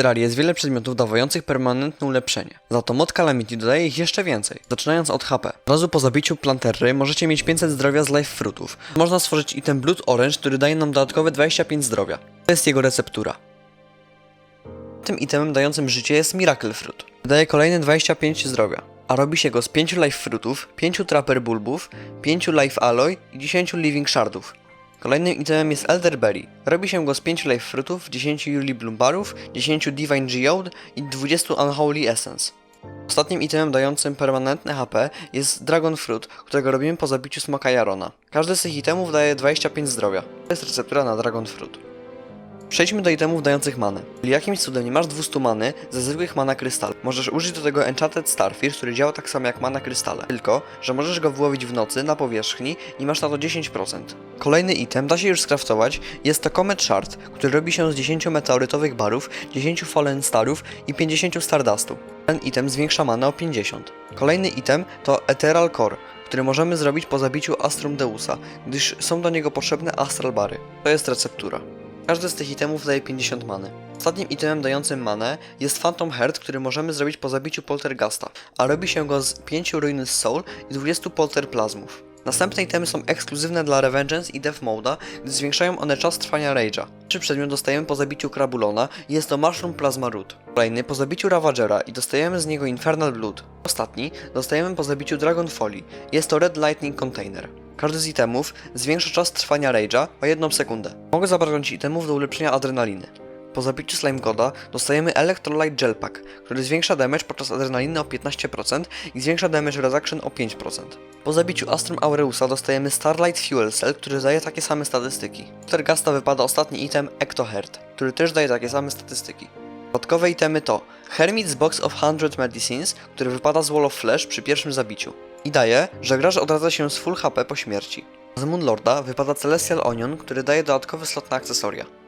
terrarii jest wiele przedmiotów dawających permanentne ulepszenie. Za to mod Calamity dodaje ich jeszcze więcej, zaczynając od HP. Od razu po zabiciu planterry możecie mieć 500 zdrowia z life fruitów. Można stworzyć item Blood Orange, który daje nam dodatkowe 25 zdrowia. To jest jego receptura. Tym itemem dającym życie jest Miracle Fruit. Daje kolejne 25 zdrowia, a robi się go z 5 life fruitów, 5 trapper bulbów, 5 life alloy i 10 living shardów. Kolejnym itemem jest Elderberry. Robi się go z 5 life fruitów, 10 Yuli Bloom barów, 10 Divine Geode i 20 Unholy Essence. Ostatnim itemem dającym permanentne HP jest Dragon Fruit, którego robimy po zabiciu smoka Jarona. Każdy z tych itemów daje 25 zdrowia. To jest receptura na Dragon Fruit. Przejdźmy do itemów dających manę. Jeżeli jakimś cudem nie masz 200 many ze zwykłych mana krystal, możesz użyć do tego Enchanted Starfish, który działa tak samo jak mana krystale. Tylko, że możesz go wyłowić w nocy na powierzchni i masz na to 10%. Kolejny item da się już skraftować, jest to Comet Shard, który robi się z 10 meteorytowych barów, 10 Fallen Starów i 50 Stardustu. Ten item zwiększa manę o 50. Kolejny item to Ethereal Core, który możemy zrobić po zabiciu Astrum Deusa, gdyż są do niego potrzebne Astral Bary. To jest receptura. Każdy z tych itemów daje 50 many. Ostatnim itemem dającym manę jest Phantom Heart, który możemy zrobić po zabiciu Poltergasta, a robi się go z 5 Ruiny Soul i 20 Polter Plazmów. Następne itemy są ekskluzywne dla Revengeance i Death Mode'a, gdy zwiększają one czas trwania Rage'a. Czy przedmiot dostajemy po zabiciu Krabulona i jest to Mushroom Plasma Root. Kolejny po zabiciu Ravagera i dostajemy z niego Infernal Blood. Ostatni dostajemy po zabiciu Dragon Folly. Jest to Red Lightning Container. Każdy z itemów zwiększa czas trwania Rage'a o 1 sekundę. Mogę zabrać itemów do ulepszenia adrenaliny. Po zabiciu Slime Goda dostajemy Electrolyte Gel Pack, który zwiększa damage podczas adrenaliny o 15% i zwiększa damage reduction o 5%. Po zabiciu Astrum Aureusa dostajemy Starlight Fuel Cell, który daje takie same statystyki. Tergasta wypada ostatni item Ectoheart, który też daje takie same statystyki. Dodatkowe itemy to Hermit's Box of 100 Medicines, który wypada z Wall of Flesh przy pierwszym zabiciu. I daje, że gracz odradza się z full HP po śmierci. Z Moonlorda wypada Celestial Onion, który daje dodatkowy slot na akcesoria.